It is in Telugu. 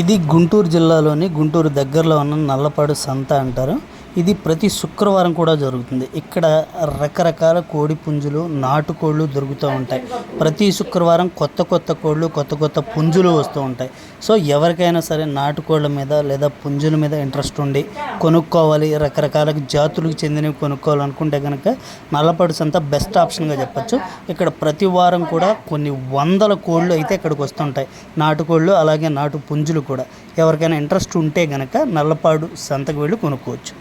ఇది గుంటూరు జిల్లాలోని గుంటూరు దగ్గరలో ఉన్న నల్లపాడు సంత అంటారు. ఇది ప్రతి శుక్రవారం కూడా జరుగుతుంది. ఇక్కడ రకరకాల కోడి పుంజులు నాటుకోళ్ళు దొరుకుతూ ఉంటాయి. ప్రతి శుక్రవారం కొత్త కొత్త కోళ్ళు కొత్త కొత్త పుంజులు వస్తూ ఉంటాయి. సో ఎవరికైనా సరే నాటుకోళ్ళ మీద లేదా పుంజుల మీద ఇంట్రెస్ట్ ఉండి కొనుక్కోవాలి. రకరకాల జాతులకు చెందినవి కొనుక్కోవాలనుకుంటే కనుక నల్లపాడు సంత బెస్ట్ ఆప్షన్గా చెప్పొచ్చు. ఇక్కడ ప్రతి వారం కూడా కొన్ని వందల కోళ్ళు అయితే ఇక్కడికి వస్తుంటాయి. నాటుకోళ్ళు అలాగే నాటు పుంజులు కూడా. ఎవరికైనా ఇంట్రెస్ట్ ఉంటే కనుక నల్లపాడు సంతకు వెళ్ళి కొనుక్కోవచ్చు.